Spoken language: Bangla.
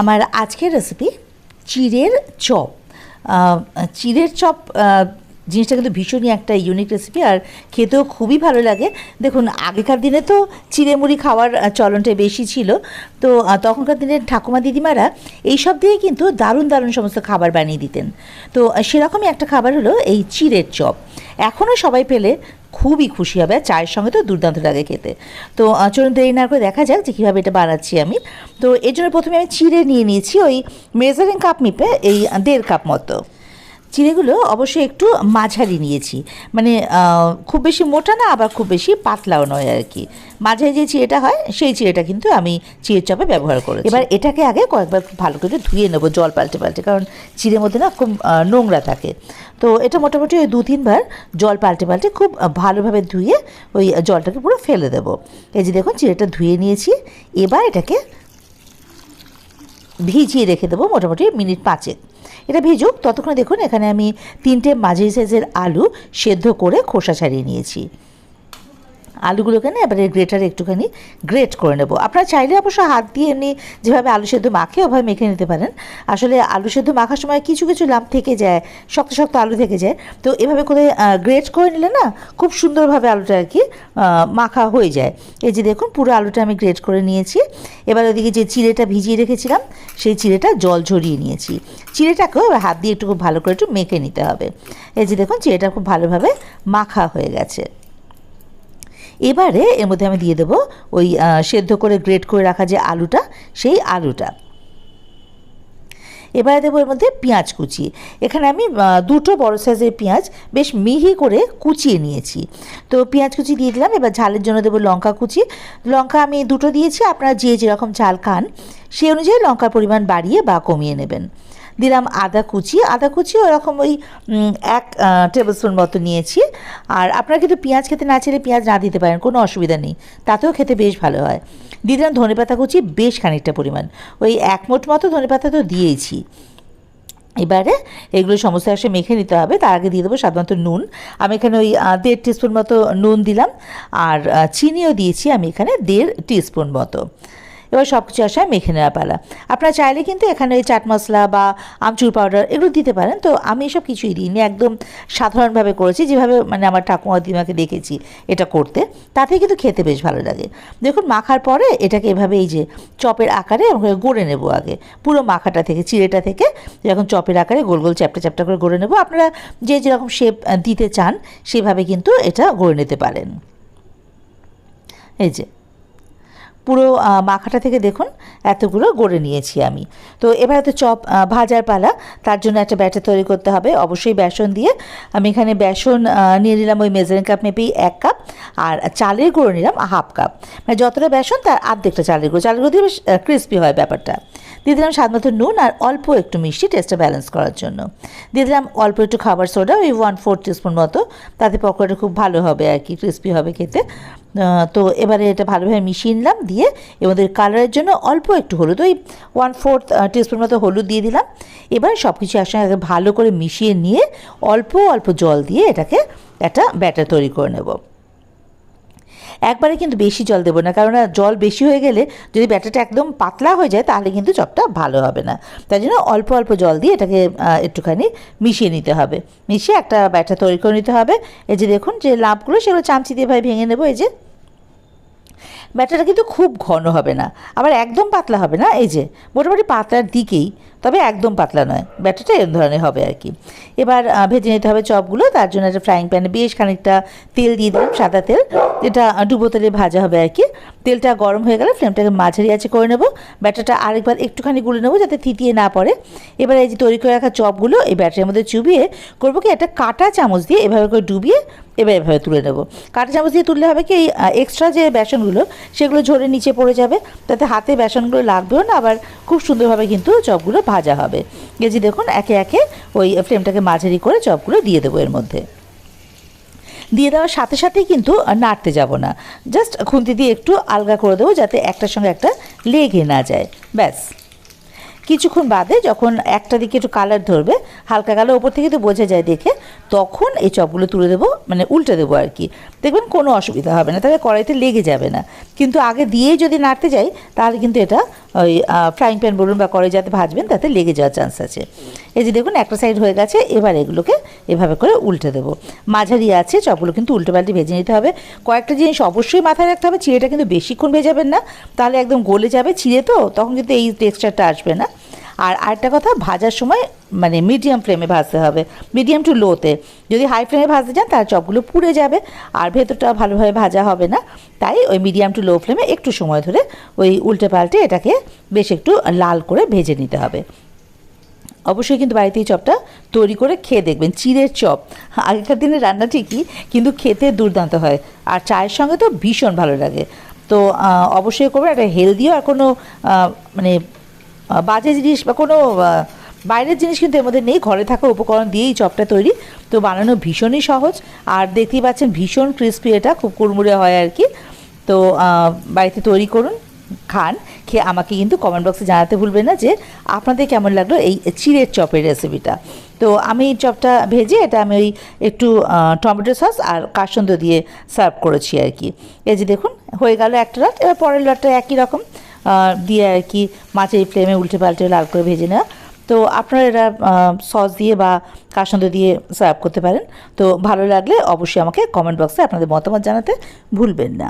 আমার আজকের রেসিপি চিড়ের চপ। চিড়ের চপ জিনিসটা কিন্তু ভীষণই একটা ইউনিক রেসিপি আর খেতেও খুবই ভালো লাগে। দেখুন, আগেকার দিনে তো চিড়ে মুড়ি খাওয়ার চলনটা বেশি ছিল। তো তখনকার দিনের ঠাকুমা দিদিমারা এই সব দিয়ে কিন্তু দারুণ দারুণ সমস্ত খাবার বানিয়ে দিতেন। তো সেরকমই একটা খাবার হলো এই চিড়ের চপ। এখনও সবাই পেলে খুবই খুশি হবে আর চায়ের সঙ্গে তো দুর্দান্ত লাগে খেতে। তো চলুন দেরি না করে দেখা যাক যে কীভাবে এটা বানাচ্ছি আমি। তো, এর জন্য প্রথমে আমি চিড়ে নিয়ে নিয়েছি ওই মেজারিং কাপ মিপে, এই দেড় কাপ মতো। চিড়েগুলো অবশ্যই একটু মাঝারি নিয়েছি। মানে খুব বেশি মোটা না, আবার খুব বেশি পাতলাও নয় আর কি। মাঝারি যে চিড়েটা হয়, সেই চিড়েটা কিন্তু আমি চিড়ের চপে ব্যবহার করি এবার এটাকে আগে কয়েকবার ভালো করে ধুয়ে নেব, জল পাল্টে পাল্টে, কারণ চিড়ের মধ্যে না খুব নোংরা থাকে। তো এটা মোটামুটি ওই দু তিনবার জল পাল্টে পাল্টে খুব ভালোভাবে ধুয়ে ওই জলটাকে পুরো ফেলে দেবো। এই যে দেখুন চিড়েটা ধুয়ে নিয়েছি। এবার এটাকে ভিজিয়ে রেখে দেবো মোটামুটি মিনিট পাঁচেক। এটা ভিজুক, ততক্ষণে দেখুন এখানে আমি তিনটে মাঝারি সাইজের আলু সেদ্ধ করে খোসা ছাড়িয়ে নিয়েছি। আলুগুলোকে না এবারে গ্রেটারে একটুখানি গ্রেট করে নেব। আপনারা চাইলে অবশ্য হাত দিয়ে এমনি যেভাবে আলু সেদ্ধ মাখে ওভাবে মেখে নিতে পারেন। আসলে আলু সেদ্ধ মাখার সময় কিছু কিছু লাভ থেকে যায়, শক্ত শক্ত আলু থেকে যায়। তো এভাবে করে গ্রেট করে নিলে না খুব সুন্দরভাবে আলুটা আর কি মাখা হয়ে যায়। এই যে দেখুন, পুরো আলুটা আমি গ্রেট করে নিয়েছি। এবার ওদিকে যে চিড়েটা ভিজিয়ে রেখেছিলাম, সেই চিড়েটা জল ঝরিয়ে নিয়েছি। চিড়েটাকেও এবার হাত দিয়ে একটু খুব ভালো করে একটু মেখে নিতে হবে। এই যে দেখুন, চিড়েটা খুব ভালোভাবে মাখা হয়ে গেছে। এবারে এর মধ্যে আমি দিয়ে দেবো ওই সেদ্ধ করে গ্রেট করে রাখা যে আলুটা, সেই আলুটা। এবারে দেবো এর মধ্যে পেঁয়াজ কুচি। এখানে আমি দুটো বড়ো সাইজের পেঁয়াজ বেশ মিহি করে কুচিয়ে নিয়েছি। তো পেঁয়াজ কুচি দিয়ে দিলাম, এবার ঝালের জন্য দেবো লঙ্কা কুচি। লঙ্কা আমি দুটো দিয়েছি, আপনারা যে যেরকম ঝাল খান সেই অনুযায়ী লঙ্কার পরিমাণ বাড়িয়ে বা কমিয়ে নেবেন। দিলাম আদা কুচি। আদা কুচি ওরকম ওই এক টেবিল স্পুন মতো নিয়েছি। আর আপনারা কিন্তু পেঁয়াজ খেতে না চাইলে পেঁয়াজ না দিতে পারেন, কোনো অসুবিধা নেই। তাতেও খেতে বেশ ভালো হয়। দিয়ে দিলাম ধনেপাতা কুচি, বেশ খানিকটা পরিমাণ। ওই এক মোট মতো ধনেপাতা তো দিয়েইছি। এবারে এগুলো সমস্ত একসাথে মেখে নিতে হবে। তার আগে দিয়ে দেবো সাধারণত নুন। আমি এখানে ওই দেড় টিস্পুন মতো নুন দিলাম। আর চিনিও দিয়েছি আমি এখানে দেড় টিস্পুন মতো। এবার সব কিছু আসায় মেখে নেওয়া পালা। আপনারা চাইলে কিন্তু এখানে ওই চাট মশলা বা আমচুর পাউডার এগুলো দিতে পারেন। তো আমি এসব কিছুই দিইনি, একদম সাধারণভাবে করেছি। যেভাবে মানে আমার ঠাকুমা দিমাকে দেখেছি এটা করতে তাতে কিন্তু খেতে বেশ ভালো লাগে। দেখুন, মাখার পরে এটাকে এভাবে এই যে চপের আকারে গড়ে নেব আগে। পুরো মাখাটা থেকে, চিড়েটা থেকে যখন চপের আকারে গোল গোল চ্যাপটা চ্যাপটা করে গড়ে নেব। আপনারা যে যেরকম শেপ দিতে চান, সেভাবে কিন্তু এটা গড়ে নিতে পারেন। এই যে পুরো মাখাটা থেকে দেখুন, এতগুলো গড়ে নিয়েছি আমি। তো এবার তো চপ ভাজার পালা, তার জন্য একটা ব্যাটার তৈরি করতে হবে। অবশ্যই বেসন দিয়ে। আমি এখানে বেসন নিয়ে নিলাম ওই মেজারিং কাপ মেপেই এক কাপ, আর চালের গুঁড়ো নিলাম হাফ কাপ। মানে যতটা বেসন, তার আর্ধেকটা চালের গুঁড়ো। চালের গুঁড়ো দিয়ে বেশ ক্রিস্পি হয় ব্যাপারটা। দিয়ে দিলাম স্বাদ মতো নুন আর অল্প একটু মিষ্টি টেস্টটা ব্যালেন্স করার জন্য। দিয়ে দিলাম অল্প একটু খাবার সোডা ওই ওয়ান ফোর টিস্পুন মতো, তাতে পকোড়াটা খুব ভালো হবে আর কি ক্রিস্পি হবে খেতে। তো এবারে এটা ভালোভাবে মিশিয়ে নিলাম দিয়ে মধ্যে কালারের জন্য অল্প একটু হলুদ, ওই ওয়ান ফোর্থ টিস্পুন মতো হলুদ দিয়ে দিলাম। এবার সব কিছু একসঙ্গে ভালো করে মিশিয়ে নিয়ে অল্প অল্প জল দিয়ে এটাকে একটা ব্যাটার তৈরি করে নেব। একবারে কিন্তু বেশি জল দেবো না। কারণ জল বেশি হয়ে গেলে যদি ব্যাটারটা একদম পাতলা হয়ে যায়, তাহলে কিন্তু চপটা ভালো হবে না। তাই জন্য অল্প অল্প জল দিয়ে এটাকে একটুখানি মিশিয়ে নিতে হবে। মিশিয়ে একটা ব্যাটার তৈরি করে নিতে হবে। এই যে দেখুন যে লাভগুলো, সেগুলো চামচি দিয়ে ভাই ভেঙে নেব। এই যে ব্যাটারটা কিন্তু খুব ঘন হবে না। আবার একদম পাতলা হবে না? এই যে, মোটামুটি পাতলার দিকেই, তবে একদম পাতলা নয়। ব্যাটারটা এর ধরনের হবে আর কি। এবার ভেজে নিতে হবে চপগুলো। তার জন্য একটা ফ্রাইং প্যানে বেশ খানিকটা তেল দিয়ে দিলাম, সাদা তেল। এটা ডুবো তেলে ভাজা হবে আর কি। তেলটা গরম হয়ে গেলে ফ্লেমটাকে মাঝারি আছে করে নেব। ব্যাটারটা আরেকবার একটুখানি গুলে নেব যাতে থিতিয়ে না পড়ে। এবার এই যে তৈরি করে রাখা চপগুলো, এই ব্যাটারের মধ্যে চুবিয়ে করব কি, একটা কাটা চামচ দিয়ে এভাবে করে ডুবিয়ে এবার এভাবে তুলে নেব। কাটা চামচ দিয়ে তুললে হবে কি, এই এক্সট্রা যে বেসনগুলো সেগুলো ঝরে নিচে পড়ে যাবে, তাতে হাতে বেসনগুলো লাগবেও না, আবার খুব সুন্দরভাবে কিন্তু চপগুলো ভাজা হবে। গেজি দেখুন, একে একে ওই ফ্লেমটাকে মাঝারি করে চপগুলো দিয়ে দেবো এর মধ্যে। দিয়ে দেওয়ার সাথে সাথেই কিন্তু নাড়তে যাব না। জাস্ট খুন্তি দিয়ে একটু আলগা করে দেবো, যাতে একটার সঙ্গে একটা লেগে না যায়। ব্যাস। কিছুক্ষণ বাদে যখন একটা দিকে একটু কালার ধরবে, হালকা কালার ওপর থেকে তো বোঝা যায় দেখে, তখন এই চপগুলো তুলে দেবো মানে উল্টে দেবো আর কি। দেখবেন কোনো অসুবিধা হবে না, তাহলে কড়াইতে লেগে যাবে না। কিন্তু আগে দিয়েই যদি নাড়তে যাই, তাহলে কিন্তু এটা ওই ফ্রাইং প্যান বলুন বা কড়াই যাতে ভাজবেন, তাতে লেগে যাওয়ার চান্স আছে। এই যে দেখুন, একটা সাইড হয়ে গেছে, এবার এগুলোকে এভাবে করে উল্টে দেবো। মাঝারি আছে, চপগুলো কিন্তু উল্টো পাল্টে ভেজে নিতে হবে। কয়েকটা জিনিস অবশ্যই মাথায় রাখতে হবে চিড়েটা কিন্তু বেশিক্ষণ ভেজাবেন না, তাহলে একদম গলে যাবে চিড়ে তো, তখন কিন্তু এই টেক্সচারটা আসবে না। আর আরেকটা কথা, ভাজার সময় মানে মিডিয়াম ফ্লেমে ভাজতে হবে মিডিয়াম টু লোতে যদি হাই ফ্লেমে ভাজতে যান, তার চপগুলো পুড়ে যাবে আর ভেতরটা ভালোভাবে ভাজা হবে না। তাই ওই মিডিয়াম টু লো ফ্লেমে একটু সময় ধরে ওই উল্টে পাল্টে এটাকে বেশ একটু লাল করে ভেজে নিতে হবে। অবশ্যই কিন্তু বাড়িতে এই চপটা তৈরি করে খেয়ে দেখবেন, চিড়ের চপ। আগেকার দিনে রান্না ঠিকই, কিন্তু খেতে দুর্দান্ত হয় আর চায়ের সঙ্গে তো ভীষণ ভালো লাগে। তো অবশ্যই করবেন একটা হেলদিও আর কোনো মানে বাজে জিনিস বা কোনো বাইরের জিনিস কিন্তু এর মধ্যে নেই। ঘরে থাকা উপকরণ দিয়েই চপটা তৈরি। তো বানানো ভীষণই সহজ। আর দেখতেই পাচ্ছেন ভীষণ ক্রিস্পি এটা, খুব কুড়মুড়ে হয় আর কি। তো বাড়িতে তৈরি করুন, খান। খেয়ে আমাকে কিন্তু কমেন্ট বক্সে জানাতে ভুলবেন না যে আপনাদের কেমন লাগল এই চিড়ের চপের রেসিপিটা তো আমি এই চপটা ভেজে এটা আমি ওই একটু টমেটো সস আর কাসন্দ দিয়ে সার্ভ করেছি আর কি। এই যে দেখুন, হয়ে গেল একটা লট এবার পরের লটটা একই রকম। দিয়ে আর কি মাছের ফ্লেমে উল্টে পাল্টে লাল করে ভেজে নেওয়া। তো আপনারা এটা সস দিয়ে বা কাসন্দ দিয়ে সার্ভ করতে পারেন। তো ভালো লাগলে অবশ্যই আমাকে কমেন্ট বক্সে আপনাদের মতামত জানাতে ভুলবেন না।